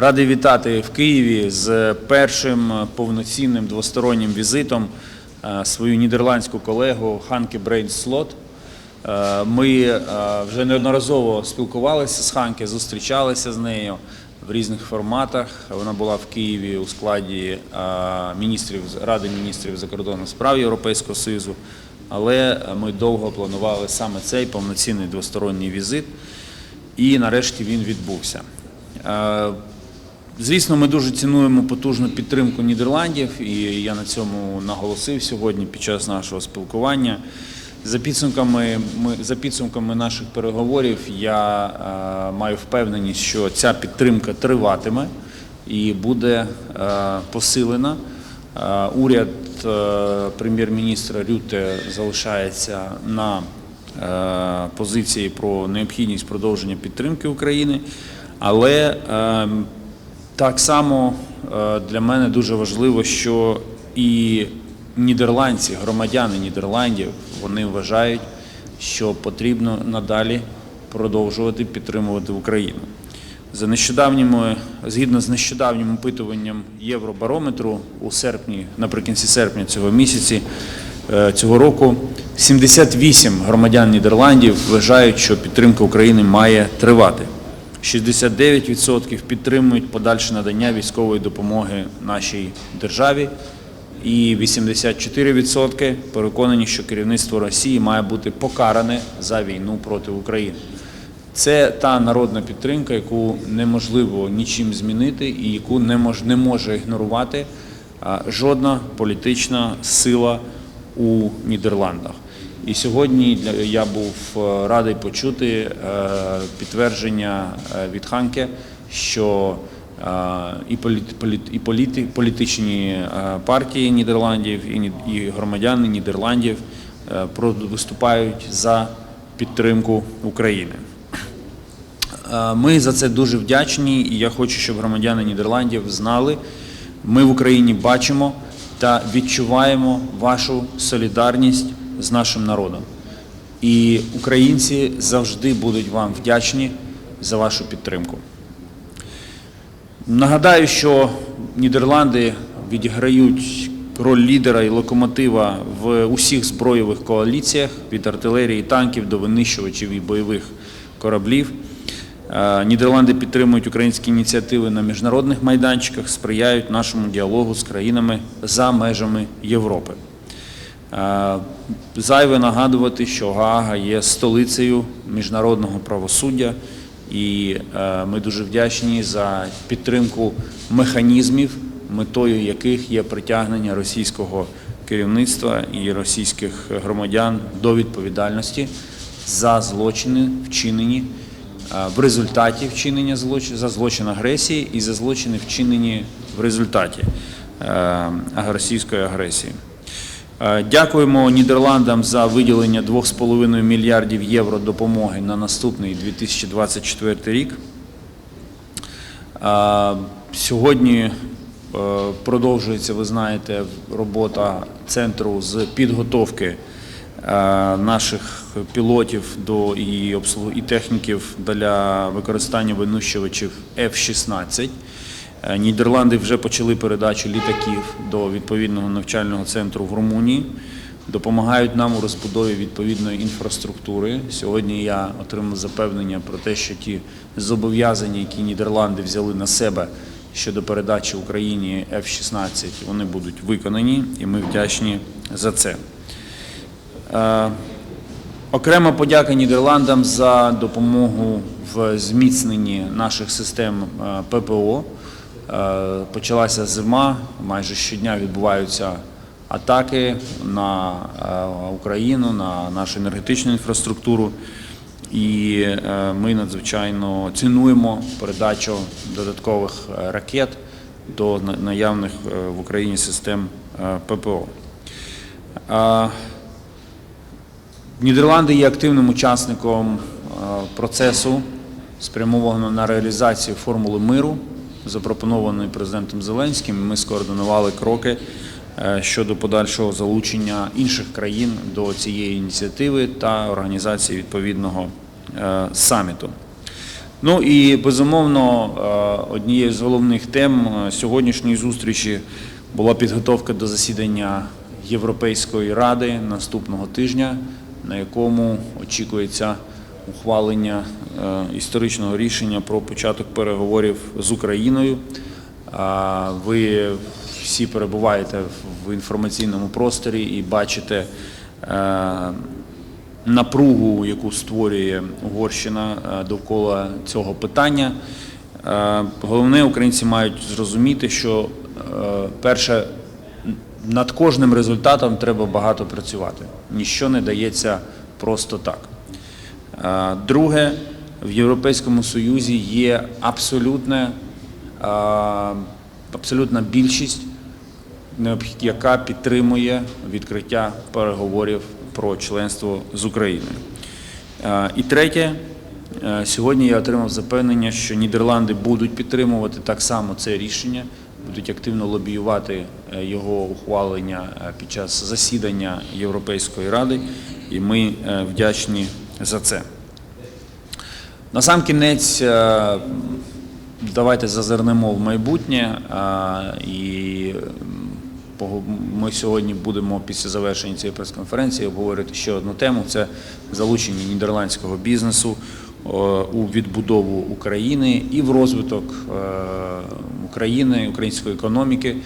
Радий вітати в Києві з першим повноцінним двостороннім візитом е, свою нідерландську колегу Ханке Брейн Слот. Е, Ми е, вже неодноразово спілкувалися з Ханке, зустрічалися з нею в різних форматах. Вона була в Києві у складі міністрів Ради міністрів закордонних справ Європейського Союзу. Але ми довго планували саме цей повноцінний двосторонній візит, і нарешті він відбувся. Звісно, ми дуже цінуємо потужну підтримку Нідерландів, і я на цьому наголосив сьогодні під час нашого спілкування. За підсумками, ми, за підсумками наших переговорів я е, маю впевненість, що ця підтримка триватиме і буде е, посилена. Е, уряд е, прем'єр-міністра Рюте залишається на е, позиції про необхідність продовження підтримки України, але е, так само е, для мене дуже важливо, що і нідерландці, громадяни Нідерландів, вони вважають, що потрібно надалі продовжувати підтримувати Україну. За нещодавніми, згідно з нещодавнім опитуванням Євробарометру у серпні, наприкінці серпня цього місяці, е, цього року, 78 громадян Нідерландів вважають, що підтримка України має тривати. 69% підтримують подальше надання військової допомоги нашій державі, і 84% переконані, що керівництво Росії має бути покаране за війну проти України. Це та народна підтримка, яку неможливо нічим змінити і яку не мож, не може ігнорувати жодна політична сила у Нідерландах. І сьогодні я був е, радий почути е, підтвердження е, від Ханке, що і, політ, політ, і політи, політичні партії Нідерландів, і, громадяни Нідерландів виступають за підтримку України. Ми за це дуже вдячні, і я хочу, щоб громадяни Нідерландів знали, ми в Україні бачимо та відчуваємо вашу солідарність з нашим народом. І українці завжди будуть вам вдячні за вашу підтримку. Нагадаю, що Нідерланди відіграють роль лідера і локомотива в усіх збройових коаліціях від артилерії, танків до винищувачів і бойових кораблів. Е, Нідерланди підтримують українські ініціативи на міжнародних майданчиках, сприяють нашому діалогу з країнами за межами Європи. Е, Зайве нагадувати, що Гаага є столицею міжнародного правосуддя, і е, ми дуже вдячні за підтримку механізмів, метою яких є притягнення російського керівництва і російських громадян до відповідальності за злочини, вчинені е, в результаті вчинення злочин, за злочин агресії і за злочини, вчинені в результаті російської агресії. Е, Дякуємо Нідерландам за виділення 2,5 мільярдів євро допомоги на наступний 2024 рік. Е, Сьогодні е, продовжується, ви знаєте, робота центру з підготовки наших пілотів до і обслуг- і техніків для використання винищувачів F-16. Е, Нідерланди вже почали передачу літаків до відповідного навчального центру в Румунії. Допомагають нам у розбудові відповідної інфраструктури. Сьогодні я отримав запевнення про те, що ті зобов'язання, які Нідерланди взяли на себе щодо передачі Україні F-16, вони будуть виконані, і ми вдячні за це. Е, Окрема подяка Нідерландам за допомогу в зміцненні наших систем е, ППО. Е, Почалася зима, майже щодня відбуваються атаки на е, Україну, на нашу енергетичну інфраструктуру. І е, ми надзвичайно цінуємо передачу додаткових ракет до наявних в Україні систем ППО. Нідерланди є активним учасником процесу, спрямованого на реалізацію формули миру, запропонованої президентом Зеленським. Ми скоординували кроки е, щодо подальшого залучення інших країн до цієї ініціативи та організації відповідного е, саміту. Ну і безумовно, е, однією з головних тем сьогоднішньої зустрічі була підготовка до засідання Європейської ради наступного тижня, на якому очікується ухвалення е, історичного рішення про початок переговорів з Україною. Ви всі перебуваєте в інформаційному просторі і бачите е, напругу, яку створює Угорщина е, довкола цього питання. Головне, українці мають зрозуміти, що перше, над кожним результатом треба багато працювати. Ніщо не дається просто так. Е, Друге, в Європейському Союзі є абсолютне, е, абсолютна більшість, яка підтримує відкриття переговорів про членство з Україною. Е, І третє, сьогодні я отримав запевнення, що Нідерланди будуть підтримувати так само це рішення, будуть активно лобіювати його ухвалення під час засідання Європейської ради, і ми вдячні за це. Насамкінець, е, давайте зазирнемо в майбутнє. е, І ми сьогодні будемо після завершення цієї прес-конференції обговорити ще одну тему: це залучення нідерландського бізнесу е, у відбудову України і в розвиток України, української економіки.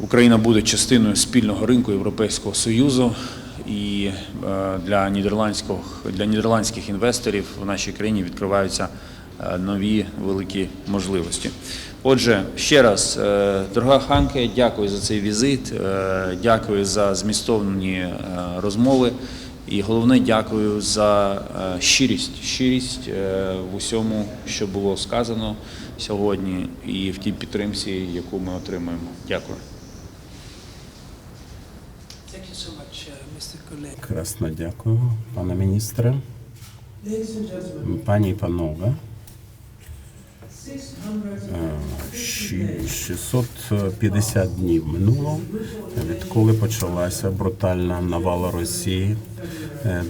Україна буде частиною спільного ринку Європейського Союзу, і е, для нідерландського для нідерландських інвесторів в нашій країні відкриваються е, нові великі можливості. Отже, ще раз, е, дорога Ханке, дякую за цей візит, дякую за змістовні розмови. І головне, дякую за щирість, щирість в усьому, що було сказано сьогодні, і в тій підтримці, яку ми отримуємо. Дякую. Красно дякую, пане міністре, пані і панове. 600 Е, 650 днів минуло, відколи почалася брутальна навала Росії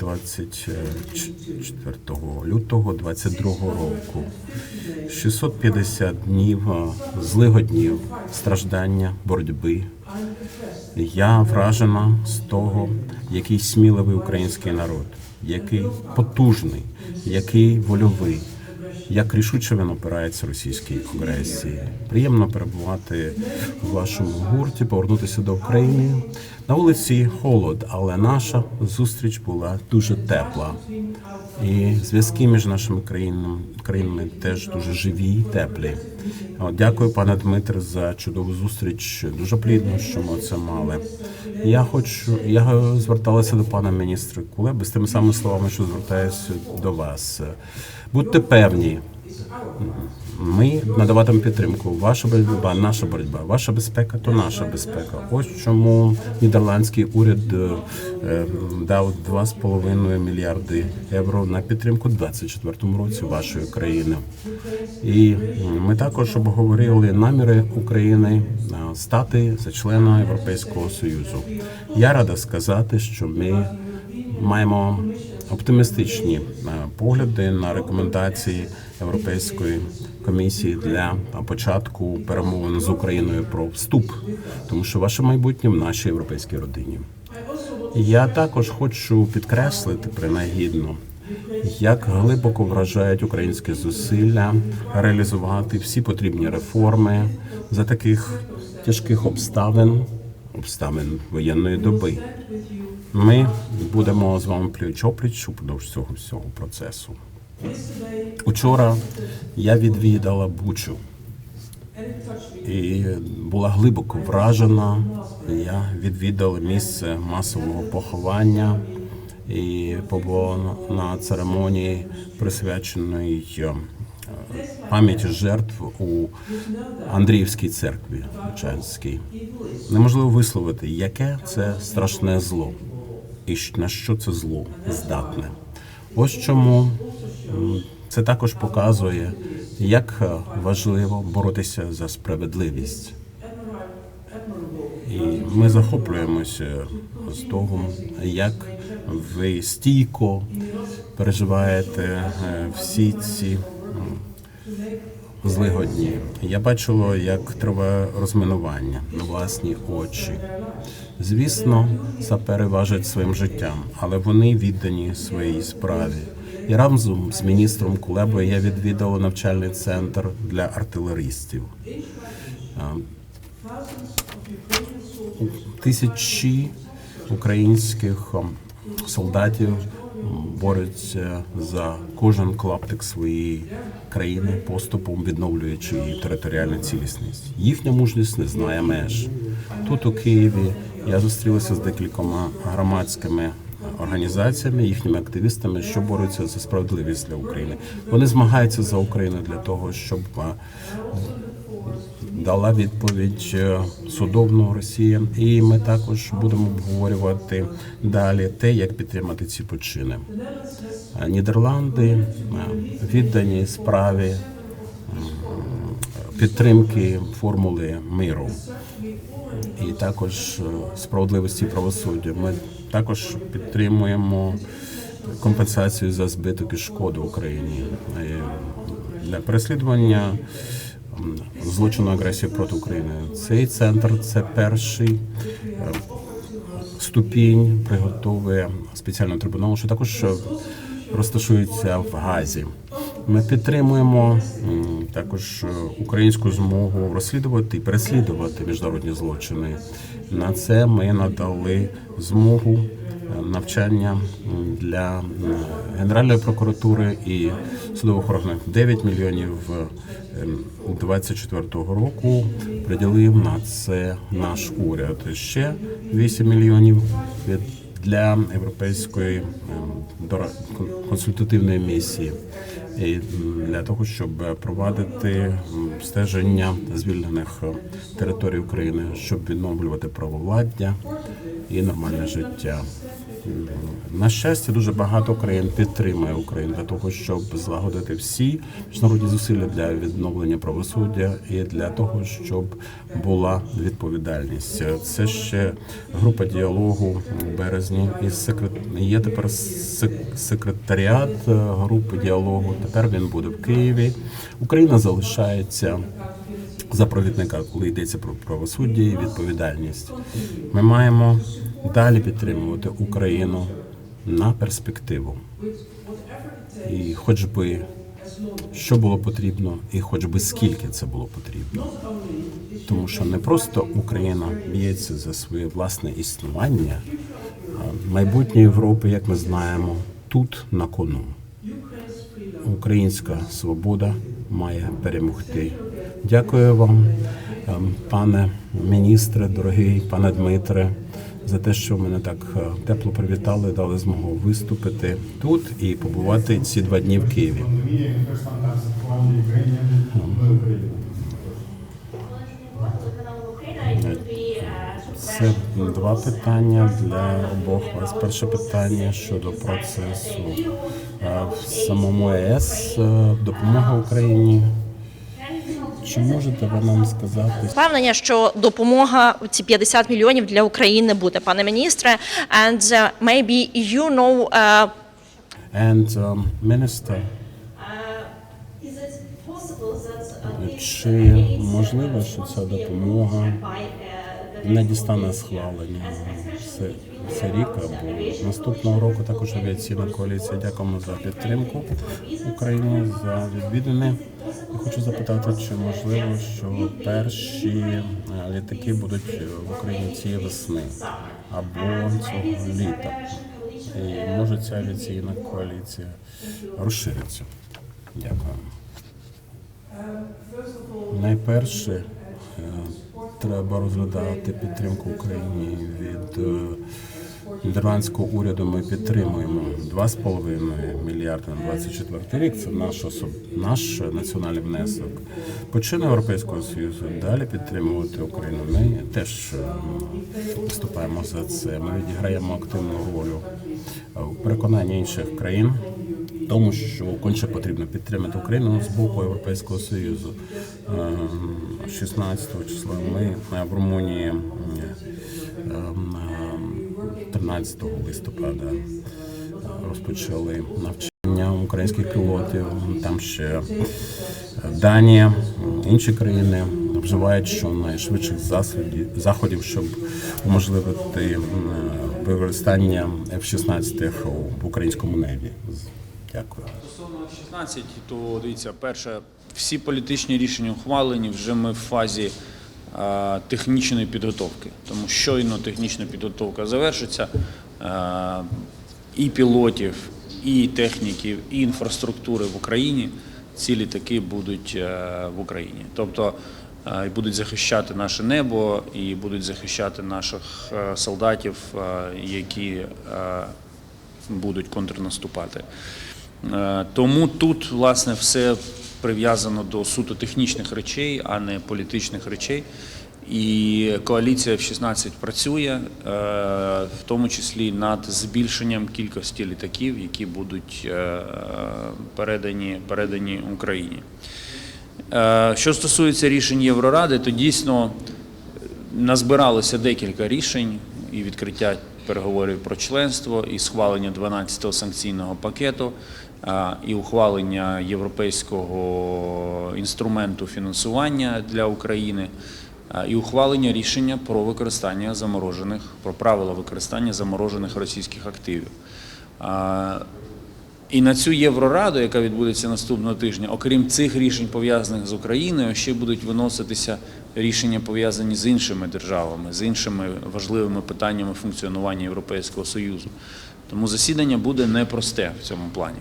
24 лютого 22 року. 650 днів е, злигоднів, страждання, боротьби. Я вражена з того, який сміливий український народ, який потужний, який вольовий, як рішуче він опирається російській агресії. Приємно перебувати у вашому гурті, повернутися до України. На вулиці холод, але наша зустріч була дуже тепла. І зв'язки між нашими країнами, країнами теж дуже живі і теплі. Дякую, пане Дмитре, за чудову зустріч. Дуже плідно, що ми це мали. Я хочу, я зверталася до пана міністра Кулеби з тими самими словами, що звертаюся до вас. Будьте певні, ми надаватимемо підтримку. Ваша боротьба, наша боротьба, ваша безпека то наша безпека. Ось чому нідерландський уряд е, дав 2,5 мільярди євро на підтримку у 2024 році вашої країни. І ми також обговорили наміри України е, стати за члена Європейського союзу. Я рада сказати, що ми маємо оптимістичні е, погляди на рекомендації Європейської комісії для початку перемовин з Україною про вступ, тому що ваше майбутнє в нашій європейській родині. Я також хочу підкреслити принагідно, як глибоко вражають українські зусилля реалізувати всі потрібні реформи за таких тяжких обставин, обставин воєнної доби. Ми будемо з вами пліч опліч упродовж цього всього процесу. Учора я відвідала Бучу і була глибоко вражена. Я відвідала місце масового поховання і побула на церемонії, присвяченої е, пам'яті жертв у Андріївській церкві Чанській. Неможливо висловити, яке це страшне зло і на що це зло здатне. Ось чому це також показує, як важливо боротися за справедливість. І ми захоплюємося з того, як ви стійко переживаєте е, всі ці злигодні. Я бачила, як триває розмінування на власні очі. Звісно, сапери важать своїм життям, але вони віддані своїй справі. І разом з міністром Кулебою я відвідала навчальний центр для артилеристів. Тисячі українських солдатів борються за кожен клаптик своєї країни, поступом відновлюючи її територіальну цілісність. Їхня мужність не знає меж. Тут у Києві я зустрілася з декількома громадськими організаціями, їхніми активістами, що борються за справедливість для України. Вони змагаються за Україну для того, щоб дала відповідь е, судовну Росія, і ми також будемо обговорювати далі те, як підтримати ці почини. Е, Нідерланди е, віддані справі підтримки формули миру і також е, справедливості правосуддя. Ми також підтримуємо компенсацію за збиток і шкоду Україні Е, для переслідування злочину агресії проти України. Цей центр це перший е, ступінь приготовує спеціального трибуналу, що також е, розташується в Газі. Ми підтримуємо також е, українську змогу розслідувати і переслідувати міжнародні злочини. На це ми надали змогу е, навчання для Генеральної прокуратури і судових органів 9 мільйонів ем, 24-го року приділив на це наш уряд. Ще 8 мільйонів для європейської ем, консультативної місії для того, щоб провадити стеження звільнених е, територій України, щоб відновлювати правовладдя і нормальне життя. На щастя, дуже багато країн підтримує Україну для того, щоб злагодити всі міжнародні зусилля для відновлення правосуддя і для того, щоб була відповідальність. Це ще група діалогу у березні. І секрет... є тепер сек- секретаріат е, групи діалогу. Тепер він буде в Києві. Україна залишається за провідника, коли йдеться про правосуддя і відповідальність. Ми маємо далі підтримувати Україну на перспективу. І хоч би що було потрібно, і хоч би скільки це було потрібно. Тому що не просто Україна б'ється за своє власне існування, майбутнє Європи, як ми знаємо, тут на кону. Українська свобода має перемогти. Дякую вам, ем, пане міністре, дорогий пане Дмитре, за те, що мене так е, тепло привітали, дали змогу виступити тут і побувати ці два дні в Києві. Це два питання для обох вас. Перше питання щодо процесу е, в самому ЄС е, допомога Україні. Чи можете ви нам сказати, Впевнення, що допомога ці 50 мільйонів для України буде, пане міністре. And uh, maybe you know uh, and um, minister, it possible that чи можливо, що ця допомога не дістане схвалення це, це рік або наступного року також авіаційна коаліція. Дякуємо за підтримку України за відвідини. Я хочу запитати, чи можливо, що перші е, літаки будуть в Україні цієї весни або цього літа. І може ця авіаційна коаліція розшириться. Дякую. Найперше е, треба розглядати підтримку Україні від е, нідерландського уряду. Ми підтримуємо 2,5 мільярди на 24 рік. Це наш особ... наш національний внесок. Почина Європейського союзу далі підтримувати Україну. Ми теж е, виступаємо за це. Ми відіграємо активну роль у переконанні інших країн тому, що конче потрібно підтримати Україну з боку Європейського Союзу. Е, 16 числа ми в Румунії м, е, е, 13 листопада е, розпочали навчання українських пілотів. Там ще е, Данія, інші країни вживають щонайшвидших засобів, заходів, щоб уможливити використання F-16 в українському небі. Дякую. Стосовно 16, то дивіться, перше, всі політичні рішення ухвалені, вже ми в фазі е, технічної підготовки. Тому щойно технічна підготовка завершиться, е, і пілотів, і техніків, і інфраструктури в Україні ці літаки будуть е, в Україні. Тобто е, і будуть захищати наше небо, і будуть захищати наших е, солдатів, які будуть контрнаступати. Е, Тому тут, власне, все прив'язано до суто технічних речей, а не політичних речей. І коаліція в 16 працює, е, в тому числі над збільшенням кількості літаків, які будуть е, передані, передані Україні. Що стосується рішень Євроради, то дійсно назбиралося декілька рішень і відкриття переговорів про членство, і схвалення 12-го санкційного пакету, і ухвалення європейського інструменту фінансування для України, і ухвалення рішення про використання заморожених, про правила використання заморожених російських активів. І на цю Єврораду, яка відбудеться наступного тижня, окрім цих рішень пов'язаних з Україною, ще будуть виноситися рішення пов'язані з іншими державами, з іншими важливими питаннями функціонування Європейського Союзу. Тому засідання буде непросте в цьому плані.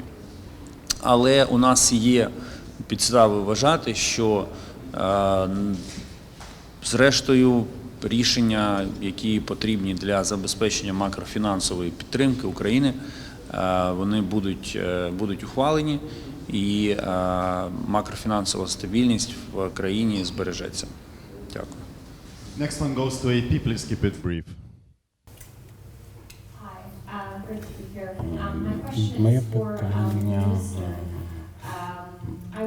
Але у нас є підстави вважати, що е, зрештою рішення, які потрібні для забезпечення макрофінансової підтримки України, е, вони будуть, е, будуть ухвалені, і макрофінансова стабільність в країні збережеться. Дякую. Next one goes to AP. Please keep it brief. Hi, uh, great to be here. Um, Моє um, питання. Um, uh,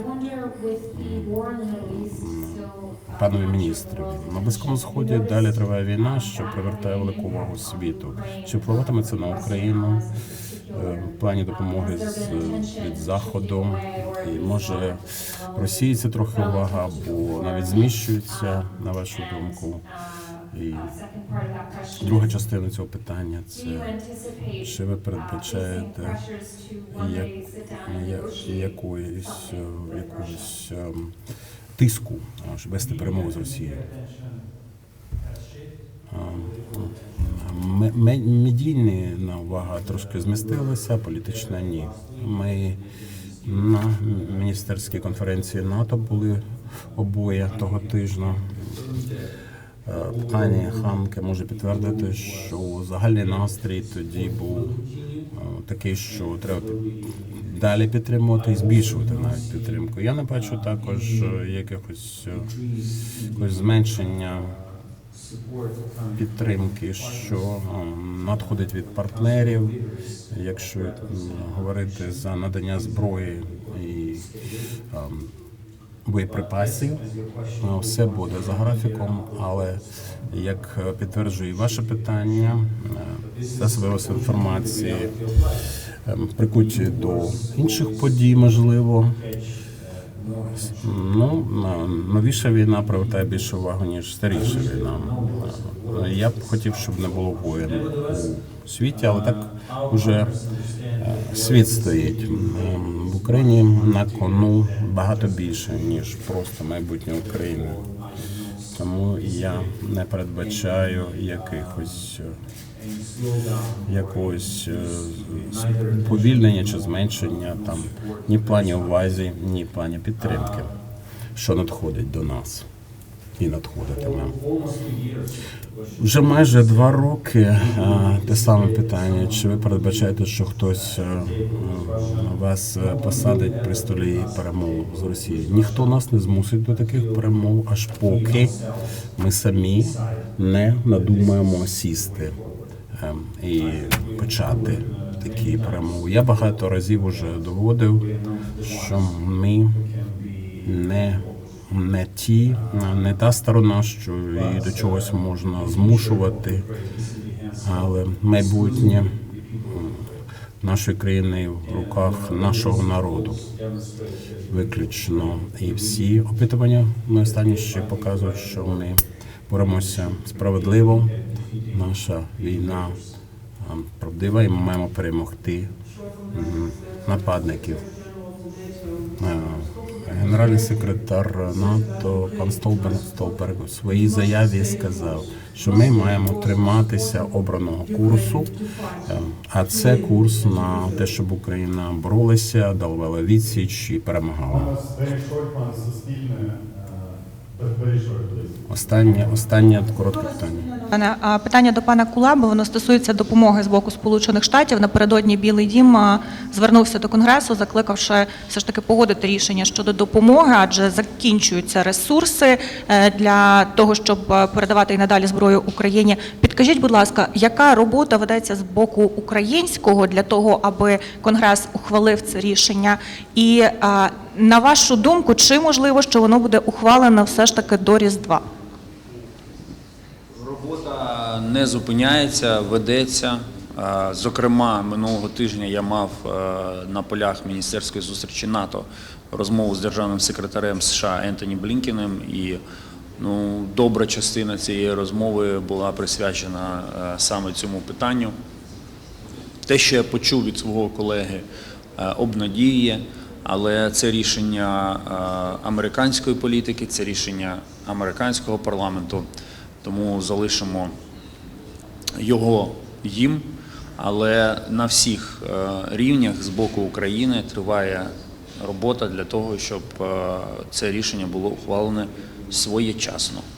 Панові world's на Близькому Сході далі триває війна, um, що привертає велику увагу світу. Чи впливатиме це на Україну е, в плані Um, допомоги з від заходу? І може це трохи увага, або навіть зміщується на вашу думку. І uh, друга частина цього питання це Чи ви uh, передбачаєте як, якоїсь, е, якогось ем, тиску, щоб вести перемову з Росією? Медійна увага трошки змістилася, політична ні. Ми на міністерській конференції НАТО були обоє того тижня. Пані Ханке може підтвердити, що загальний настрій тоді був е, такий, що треба далі підтримувати і збільшувати навіть підтримку. Я не бачу також е, якихось, е, якогось зменшення підтримки, що надходить від партнерів, якщо говорити за надання зброї і ем, боєприпасів. Ну, Все буде за графіком, але як е, підтверджує ваше питання, е, засоби інформації ем, прикуті до інших подій, можливо. Ну, новіша війна привертає більше увагу, ніж старіша війна. Е, Я б хотів, щоб не було воєн у світі, але так уже е, світ стоїть. Україні на кону багато більше, ніж просто майбутнє України. Тому я не передбачаю якихось якогось е, повільнення чи зменшення там ні плані увазі, ні плані підтримки, що надходить до нас і надходитиме. Вже майже два роки е, те саме питання. Чи ви передбачаєте, що хтось е, е, вас посадить при столі перемов з Росією? Ніхто нас не змусить до таких перемов, аж поки ми самі не надумаємо сісти е, і почати такі перемови. Я багато разів уже доводив, що ми не, не ті, не та сторона, що її до чогось можна змушувати, але майбутнє нашої країни в руках нашого народу. Виключно. І всі опитування ми останні ще показують, що ми боремося справедливо. Наша війна правдива, і ми маємо перемогти нападників. Генеральний секретар НАТО пан Столберг Столберг у своїй заяві сказав, що ми маємо триматися обраного курсу, е, а це курс на те, щоб Україна боролася, давала відсіч і перемагала. Останнє, останнє коротке питання. Питання до пана Кулеби, воно стосується допомоги з боку Сполучених Штатів. Напередодні Білий Дім звернувся до Конгресу, закликавши все ж таки погодити рішення щодо допомоги, адже закінчуються ресурси е, для того, щоб е, передавати і надалі зброю Україні. Підкажіть, будь ласка, яка робота ведеться з боку українського для того, аби Конгрес ухвалив це рішення? І на вашу думку, чи можливо, що воно буде ухвалено все ж таки до Різдва? Робота не зупиняється, ведеться. Зокрема, минулого тижня я мав на полях міністерської зустрічі НАТО розмову з державним секретарем США Ентоні Блінкіним, і ну, добра частина цієї розмови була присвячена саме цьому питанню. Те, що я почув від свого колеги, обнадіює, але це рішення е, американської політики, це рішення американського парламенту, тому залишимо його їм. Але на всіх е, рівнях з боку України триває робота для того, щоб е, це рішення було ухвалене своєчасно.